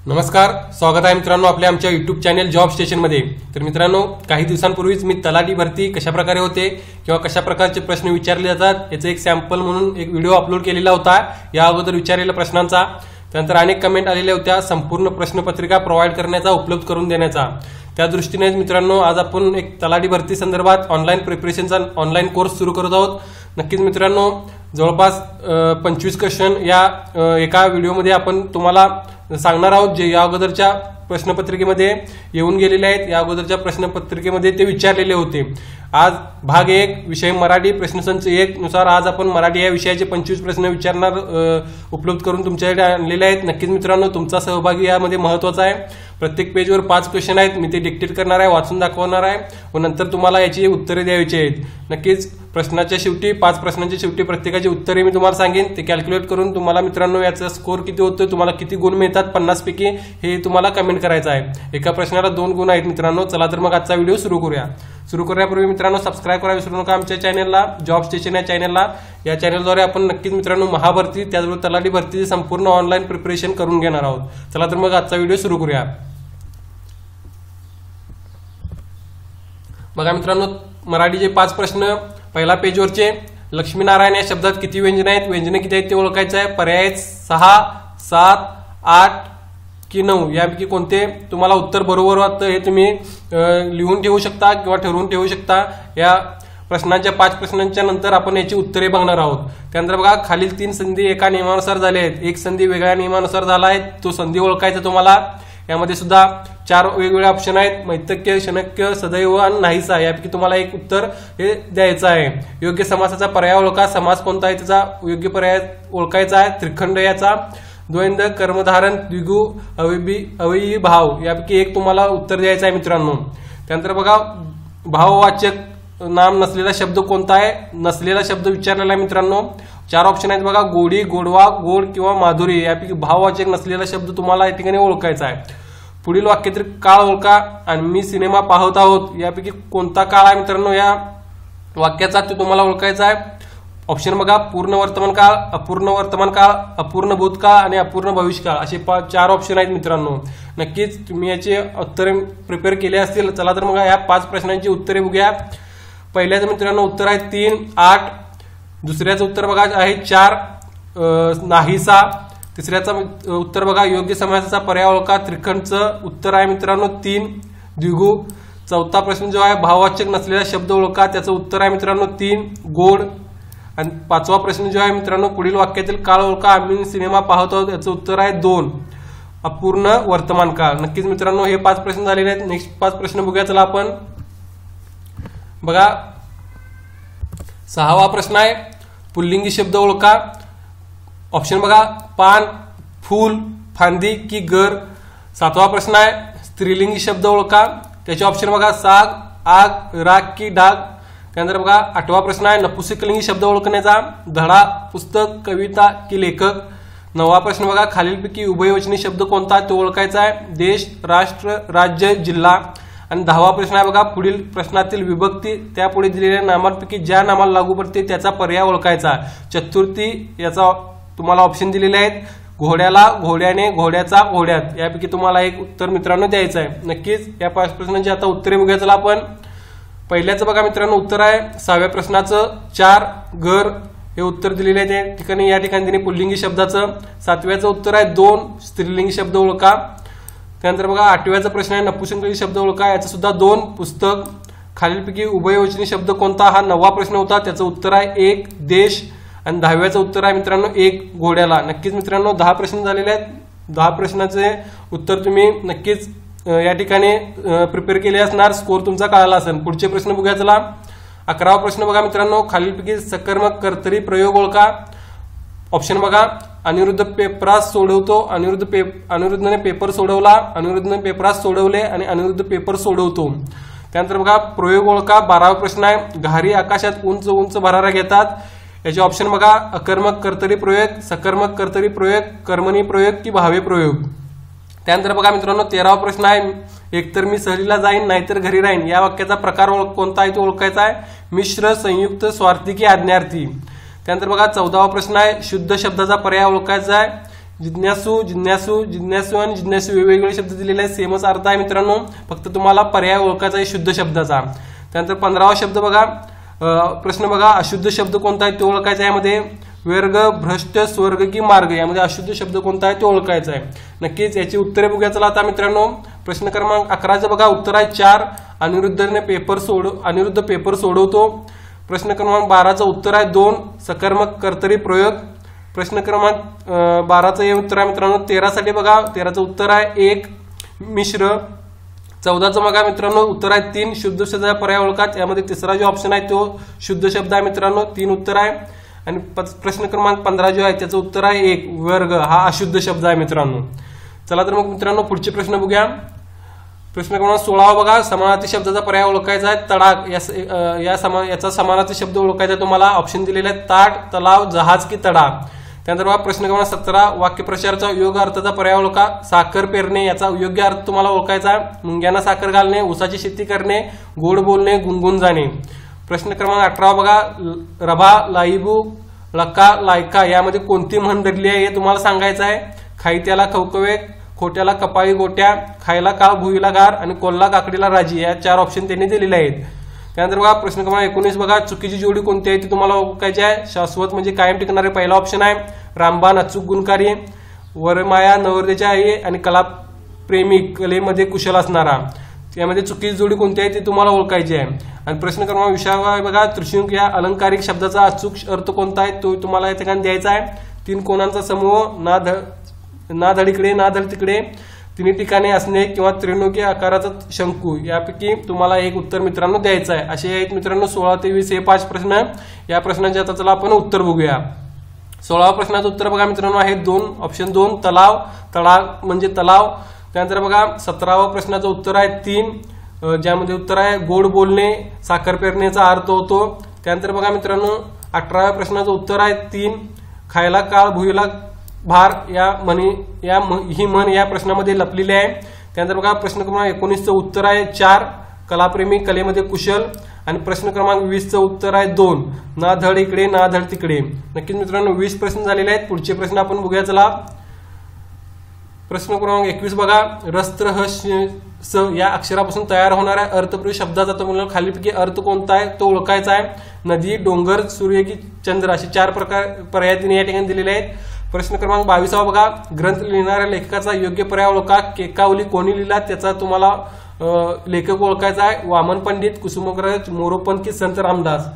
नमस्कार स्वागत आहे मित्रांनो आपल्या आमच्या युट्यूब चॅनेल जॉब स्टेशनमध्ये तर मित्रांनो काही दिवसांपूर्वीच मी तलाठी भरती कशा प्रकारे होते किंवा कशा प्रकारचे प्रश्न विचारले जातात याचं एक सॅम्पल म्हणून एक व्हिडिओ अपलोड केलेला होता. या अगोदर विचारलेल्या प्रश्नांचा. त्यानंतर अनेक कमेंट आलेल्या होत्या संपूर्ण प्रश्नपत्रिका प्रोव्हाइड करण्याचा उपलब्ध करून देण्याचा. त्या दृष्टीने मित्रांनो आज आपण एक तलाठी भरती संदर्भात ऑनलाईन प्रिपरेशनचा ऑनलाईन कोर्स सुरू करत आहोत. नक्कीच मित्रांनो जवळपास पंचवीस क्वेश्चन या एका व्हिडिओमध्ये आपण तुम्हाला सांगणार आहोत जे या अगोदरच्या प्रश्नपत्रिकेमध्ये येऊन गेलेले आहेत. या अगोदरच्या प्रश्नपत्रिकेमध्ये ते विचारलेले होते. आज भाग एक विषय मराठी प्रश्नसंच एक नुसार आज आपण मराठी या विषयाचे पंचवीस प्रश्न विचारणार उपलब्ध करून तुमच्याकडे आणलेले आहेत. नक्कीच मित्रांनो तुमचा सहभागी यामध्ये महत्त्वाचा आहे. प्रत्येक पेजवर पाच क्वेश्चन आहेत. मी ते डिक्टेट करणार आहे वाचून दाखवणार आहे. व नंतर तुम्हाला याची उत्तरे द्यायची आहेत. नक्कीच प्रश्नाच्या शेवटी पाच प्रश्नांच्या शेवटी प्रत्येकाची उत्तरे मी तुम्हाला सांगेन. ते कॅल्क्युलेट करून तुम्हाला मित्रांनो याचा स्कोर किती होतो तुम्हाला किती गुण मिळतात पन्नास पैकी हे तुम्हाला कमेंट करायचं आहे. एका प्रश्नाला दोन गुण आहेत मित्रांनो. चला तर मग आजचा व्हिडिओ सुरू करूया. सुरू करण्यापूर्वी मित्रांनो सबस्क्राईब करा विसरू नका आमच्या चॅनलला जॉब स्टेशन या चॅनलला या चॅनलद्वारे आपण नक्कीच मित्रांनो महाभरती त्याचबरोबर तलाठी भरतीची संपूर्ण ऑनलाईन प्रिपरेशन करून घेणार आहोत. चला तर मग आजचा व्हिडिओ सुरू करूया. बघा मित्रांनो मराठीचे पाच प्रश्न पहिला पेजवरचे लक्ष्मीनारायण या शब्दात किती व्यंजन आहेत? व्यंजन किती आहेत ते ओळखायचं आहे? पर्याय सहा सात आठ की नऊ. यापैकी कोणते? तुम्हाला उत्तर बरोबर वाटतं हे तुम्ही लिहून ठेवू शकता किंवा ठरवून ठेवू शकता. या प्रश्नांच्या पाच प्रश्नांच्या नंतर आपण याची उत्तरे बघणार आहोत. त्यानंतर बघा खालील तीन संधी एका नियमानुसार झाले आहेत. एक संधी वेगळ्या नियमानुसार झाला आहे. तो संधी ओळखायचा तुम्हाला. यामध्ये सुद्धा चार वेगवेगळे ऑप्शन आहेत. मैतक्य शनक्य सदैव आणि नाहीसा. यापैकी तुम्हाला एक उत्तर हे द्यायचं आहे. योग्य समासाचा पर्याय ओळखा. समास कोणता आहे? त्याचा योग्य पर्याय ओळखायचा आहे. त्रिखंड याचा. द्वैंद कर्मधारण द्विगु अविबी अवयी भाव. यापैकी एक तुम्हाला उत्तर द्यायचं आहे मित्रांनो. त्यानंतर बघा भाववाचक नाम नसलेला शब्द कोणता आहे? नसलेला शब्द विचारलेला आहे मित्रांनो. चार ऑप्शन आहेत बघा. गोडी गोडवा गोड किंवा माधुरी. यापैकी भाववाचक नसलेला शब्द तुम्हाला या ठिकाणी ओळखायचा आहे. पुढील वाक्यातील काळ ओळखा आणि मी सिनेमा पाहत आहोत यापैकी कोणता काळ आहे मित्रांनो? या वाक्याचा ते तुम्हाला ओळखायचा आहे. ऑप्शन बघा पूर्ण वर्तमान काळ अपूर्ण वर्तमान काळ अपूर्ण भूतकाळ आणि अपूर्ण भविष्यकाळ. असे पा- चार ऑप्शन आहेत मित्रांनो. नक्कीच तुम्ही याचे उत्तरे प्रिपेअर केले असतील. चला तर मग या पाच प्रश्नांची उत्तरे बघूया. पहिल्याचं मित्रांनो उत्तर आहे तीन आठ. दुसऱ्याचं उत्तर बघा आहे चार. नाहीसा. तिसऱ्याचा उत्तर बघा योग्य समासाचा पर्याय ओळखा. त्रिखंडचं उत्तर आहे मित्रांनो तीन. द्विगु. चौथा प्रश्न जो आहे भाववाचक नसलेला शब्द ओळखा. त्याचं उत्तर आहे मित्रांनो तीन. गोड. आणि पाचवा प्रश्न जो आहे मित्रांनो पुढील वाक्यातील काळ ओळखा. आम्ही सिनेमा पाहतो त्याचं याचं उत्तर आहे दोन. अपूर्ण वर्तमान काळ. नक्कीच मित्रांनो हे पाच प्रश्न झालेले आहेत. नेक्स्ट पाच प्रश्न बघूया चला आपण. बघा. सहावा प्रश्न आहे पुल्लिंगी शब्द ओळखा. ऑप्शन बघा पान फूल फांदी की गर. सातवा प्रश्न आहे स्त्रीलिंगी शब्द ओळखा. त्याचे ऑप्शन बघा साग आग राग की डाग. त्यानंतर बघा आठवा प्रश्न आहे नपुसकलिंगी शब्द ओळखण्याचा. धडा पुस्तक कविता की लेखक. नववा प्रश्न बघा खालीलपैकी उभयवचनी शब्द कोणता तो ओळखायचा आहे. देश राष्ट्र राज्य जिल्हा. आणि दहावा प्रश्न आहे बघा पुढील प्रश्नातील विभक्ती त्यापुढे दिलेल्या नामांपैकी ज्या नामाला लागू पडते त्याचा पर्याय ओळखायचा चतुर्थी याचा तुम्हाला ऑप्शन दिलेले आहेत. घोड्याला घोड्याने घोड्याचा घोड्यात. यापैकी तुम्हाला एक उत्तर मित्रांनो द्यायचं आहे. नक्कीच या पाच प्रश्नांची आता उत्तरे बघूया चला आपण. पहिल्याचं बघा मित्रांनो उत्तर आहे. सहाव्या प्रश्नाचं चार घर हे उत्तर दिलेले आहे. त्या ठिकाणी या ठिकाणी तिने पुल्लिंगी शब्दाचं. सातव्याचं उत्तर आहे दोन स्त्रीलिंगी शब्द ओळखा. त्यानंतर बघा आठव्याचा प्रश्न आहे नपुसंकलिंगी शब्द ओळखा. याचं सुद्धा दोन पुस्तक. खालीलपैकी उभयवचनी शब्द कोणता? हा नववा प्रश्न होता. त्याचं उत्तर आहे एक देश. आणि दहाव्याचं उत्तर आहे मित्रांनो एक घोड्याला. नक्कीच मित्रांनो दहा प्रश्न झालेले आहेत. दहा प्रश्नाचे उत्तर तुम्ही नक्कीच या ठिकाणी प्रिपेअर केले असणार. स्कोर तुमचा कळाला असेल. पुढचे प्रश्न बघूया चला. अकरावा प्रश्न बघा मित्रांनो. खालीलपैकी सकर्मक कर्तरी प्रयोग ओळखा. ऑप्शन बघा. अनिरुद्ध पेपरास सोडवतो. अनिरुद्ध पे अनिरुद्धने पेपर सोडवला. अनिरुद्धने पेपरास सोडवले आणि अनिरुद्ध पेपर सोडवतो. त्यानंतर बघा प्रयोग ओळखा. बारावा प्रश्न आहे. घारी आकाशात उंच उंच भरारा घेतात. याचे ऑप्शन बघा अकर्मक कर्तरी प्रयोग सकर्मक कर्तरी प्रयोग कर्मणी प्रयोग की भावे प्रयोग. त्यानंतर बघा मित्रांनो तेरावा प्रश्न आहे एकतर मी सहलीला जाईन नाहीतर घरी राहीन. या वाक्याचा प्रकार ओळख कोणता आहे तो ओळखायचा आहे? मिश्र संयुक्त स्वार्थी की आज्ञार्थी. त्यानंतर बघा चौदावा प्रश्न आहे शुद्ध शब्दाचा पर्याय ओळखायचा आहे. जिज्ञासू जिज्ञासू जिज्ञासू आणि जिज्ञासू वेगवेगळे शब्द दिलेले आहेत सेमच अर्थ आहे मित्रांनो. फक्त तुम्हाला पर्याय ओळखायचा आहे शुद्ध शब्दाचा. त्यानंतर पंधरावा शब्द बघा प्रश्न बघा अशुद्ध शब्द कोणता आहे ते ओळखायचा आहे यामध्ये? वर्ग भ्रष्ट स्वर्ग की मार्ग यामध्ये अशुद्ध शब्द कोणता आहे ते ओळखायचा आहे. नक्कीच याची उत्तरे बघूया. चला आता मित्रांनो प्रश्न क्रमांक अकराचं बघा. उत्तर आहे चार. अनिरुद्धने पेपर सोड अनिरुद्ध पेपर सोडवतो. प्रश्न क्रमांक बाराचं उत्तर आहे दोन. सकर्मक कर्तरी प्रयोग. प्रश्न क्रमांक बाराचं हे उत्तर आहे मित्रांनो तेरासाठी बघा. तेराचं उत्तर आहे एक. मिश्र. चौदाचं बघा मित्रांनो उत्तर आहे तीन शुद्ध शब्दाचा पर्याय ओळखात. यामध्ये तिसरा जो ऑप्शन आहे तो शुद्ध शब्द आहे मित्रांनो तीन उत्तर आहे. आणि प्रश्न क्रमांक पंधरा जो आहे त्याचं उत्तर आहे एक वर्ग हा अशुद्ध शब्द आहे मित्रांनो. चला तर मग मित्रांनो पुढचे प्रश्न बघूया. प्रश्न क्रमांक सोळावा बघा समानार्थी शब्दाचा पर्याय ओळखायचा आहे तडाक या या समा याचा समानार्थी शब्द ओळखायचा आहे तुम्हाला. ऑप्शन दिलेला आहे ताट तलाव जहाज की तडाख त्यानंतर बघा प्रश्न क्रमांक सतरा वाक्यप्रचारचा योग्य अर्थाचा पर्याय ओळखा. साखर पेरणे याचा योग्य अर्थ तुम्हाला ओळखायचा मुंग्यांना साखर घालणे ऊसाची शेती करणे गोड बोलणे गुणगुण जाणे. प्रश्न क्रमांक अठरा बघा. रभा लाईबू लका लायका यामध्ये कोणती म्हण धरली आहे हे तुम्हाला सांगायचं आहे. खायत्याला खवकवे खोट्याला कपाळी गोट्या खायला काळ भुईला गार आणि कोल्हा काकडीला राजी या चार ऑप्शन त्यांनी दिलेले आहेत. त्यानंतर बघा प्रश्न क्रमांक एकोणीस बघा चुकीची जोडी कोणती आहे ती तुम्हाला ओळखायची आहे. शाश्वत म्हणजे कायम टिकणारे पहिला ऑप्शन आहे. रामबाण अचूक गुणकारी वरमाया नवरदेच्या आई आणि कला प्रेमी कलेमध्ये कुशल असणारा. यामध्ये चुकीची जोडी कोणती आहे ती तुम्हाला ओळखायची आहे. आणि प्रश्न क्रमांक विषयावा आहे बघा त्रिशुंक या अलंकारिक शब्दाचा अचूक अर्थ कोणता आहे तो तुम्हाला या ठिकाणी द्यायचा आहे. तीन कोणांचा समूह ना ध ना धडीकडे ना धड तिकडे. तिन्ही ठिकाणी असणे किंवा त्रिनोकी आकाराचा शंकू यापैकी तुम्हाला एक उत्तर मित्रांनो द्यायचं आहे. असे आहेत मित्रांनो सोळा ते वीस हे पाच प्रश्न. या प्रश्नांचे आता चला आपण उत्तर बघूया. सोळाव्या प्रश्नाचं उत्तर बघा मित्रांनो आहे दोन ऑप्शन दोन तलाव. तळाव म्हणजे तलाव. त्यानंतर बघा सतरावा प्रश्नाचं उत्तर आहे तीन. ज्यामध्ये उत्तर आहे गोड बोलणे साखर पेरण्याचा अर्थ होतो. त्यानंतर बघा मित्रांनो अठराव्या प्रश्नाचं उत्तर आहे तीन. खायला काळ भुईला भार या म्हणी या ही म्हण या प्रश्नामध्ये लपलेली आहे. त्यानंतर बघा प्रश्न क्रमांक एकोणीसचं उत्तर आहे चार कलाप्रेमी कलेमध्ये कुशल. आणि प्रश्न क्रमांक वीसचं उत्तर आहे दोन ना धड इकडे ना धड तिकडे. नक्कीच मित्रांनो वीस प्रश्न झालेले आहेत. पुढचे प्रश्न आपण बघूया. चला. प्रश्न क्रमांक एकवीस बघा. रस्त्र ह स या अक्षरापासून तयार होणाऱ्या अर्थप्रिय शब्दाचा तुम्हाला खालीपैकी अर्थ कोणता आहे? तो ओळखायचा आहे. नदी डोंगर सूर्य की चंद्र असे चार प्रकार पर्याय तिने या ठिकाणी दिलेले आहेत. प्रश्न क्रमांक बावीसावा बघा. ग्रंथ लिहिणाऱ्या लेखकाचा योग्य पर्याय ओळखा. केकावली कोणी लिहिला त्याचा तुम्हाला लेखक ओळखायचा आहे. वामन पंडित कुसुमग्रज मोरोपंथी संत रामदास.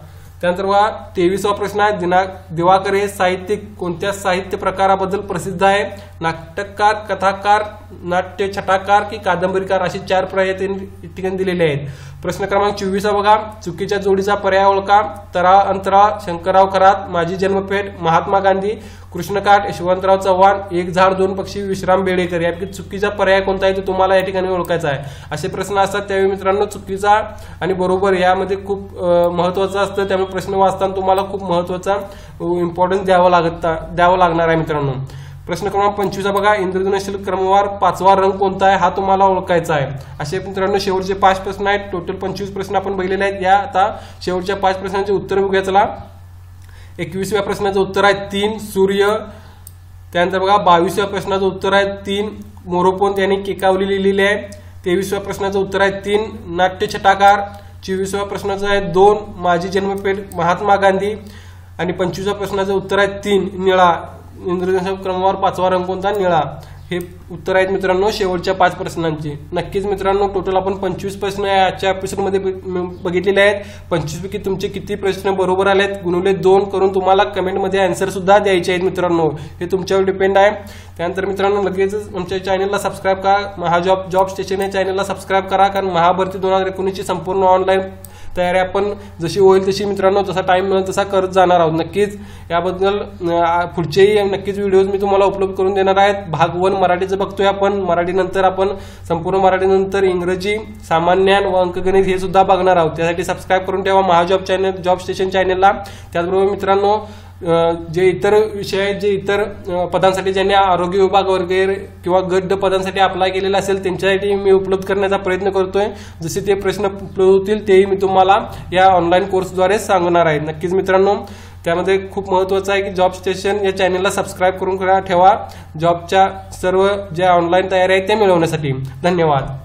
त्यानंतर बघा तेवीसवा प्रश्न आहे. दिना दिवाकर हे साहित्यिक कोणत्या साहित्य प्रकाराबद्दल प्रसिद्ध आहे? नाटककार कथाकार नाट्य छटाकार की कादंबरीकार असे चार पर्याय त्यांनी ठिकाणी दिलेले आहेत. प्रश्न क्रमांक चोवीसा बघा. चुकीच्या जोडीचा पर्याय ओळखा. तरा अंतरा शंकरराव खरात माझी जन्मपेठ महात्मा गांधी कृष्णकाठ यशवंतराव चव्हाण एक झाड दोन पक्षी विश्राम बेडेकर. यापैकी चुकीचा पर्याय कोणता आहे तो तुम्हाला या ठिकाणी ओळखायचा आहे. असे प्रश्न असतात त्यावेळी मित्रांनो चुकीचा आणि बरोबर यामध्ये खूप महत्वाचं असतं. त्यामुळे प्रश्न वाचताना तुम्हाला खूप महत्त्वाचा इम्पॉर्टन्स द्यावा लागत द्यावं लागणार आहे मित्रांनो. प्रश्न क्रमांक पंचवीसचा बघा. इंद्रधनुष्य क्रमवार पाचवा रंग कोणता आहे? हा तुम्हाला ओळखायचा आहे. असे मित्रांनो शेवटचे पाच प्रश्न आहेत. टोटल पंचवीस प्रश्न आपण बघितलेले आहेत. या आता शेवटच्या पाच प्रश्नांचे उत्तर बघूया. चला. एकवीसव्या प्रश्नाचं उत्तर आहे तीन सूर्य. त्यानंतर बघा बावीसव्या प्रश्नाचं उत्तर आहे तीन मोरोपोन यांनी केकावली लिहिलेली आहे. तेवीसव्या प्रश्नाचं उत्तर आहे तीन नाट्य छटाकार. चोवीसव्या प्रश्नाचं आहे दोन माझी जन्मपेठ महात्मा गांधी. आणि पंचवीसव्या प्रश्नाचं उत्तर आहे तीन निळा. इंद्रधनुष्य क्रमवार पाचवा रंग कोणता? निळा. हे उत्तर आहेत मित्रांनो शेवटच्या पाच प्रश्नांची. नक्कीच मित्रांनो टोटल आपण पंचवीस प्रश्न आजच्या एपिसोडमध्ये बघितलेले आहेत. पंचवीस पैकी तुमचे किती प्रश्न बरोबर आले आहेत गुणवले दोन करून तुम्हाला कमेंटमध्ये आन्सर सुद्धा द्यायचे आहेत मित्रांनो. हे तुमच्यावर डिपेंड आहे. त्यानंतर मित्रांनो लगेचच आमच्या चॅनलला सबस्क्राईब करा. महाजॉब जॉब स्टेशन या चॅनलला सबस्क्राईब करा. कारण महाभरती दोन हजार एकोणीसची संपूर्ण ऑनलाईन तयारी आपण जशी होईल तशी मित्रांनो जसा टाइम मिळेल तसा करत जाणार आहोत. नक्कीच याबद्दल पुढचेही नक्कीच व्हिडिओज मी तुम्हाला उपलब्ध करून देणार आहेत. भाग वन मराठीचं बघतोय आपण. मराठीनंतर आपण संपूर्ण मराठीनंतर इंग्रजी सामान्यान व अंकगणित हे सुद्धा बघणार आहोत. त्यासाठी सबस्क्राईब करून ठेवा. महाजॉब चॅनल जॉब स्टेशन चॅनलला त्याचबरोबर मित्रांनो जे इतर विषय आहेत जे इतर पदांसाठी ज्यांनी आरोग्य विभाग वगैरे किंवा गट पदांसाठी अप्लाय केलेला असेल त्यांच्यासाठी मी उपलब्ध करण्याचा प्रयत्न करतोय. जसे ते प्रश्न उपलब्ध होतील तेही मी तुम्हाला या ऑनलाईन कोर्सद्वारे सांगणार आहे. नक्कीच मित्रांनो त्यामध्ये खूप महत्वाचं आहे की जॉब स्टेशन या चॅनेलला सबस्क्राईब करून करा- ठेवा जॉबच्या सर्व ज्या ऑनलाईन तयारी आहेत त्या मिळवण्यासाठी. धन्यवाद.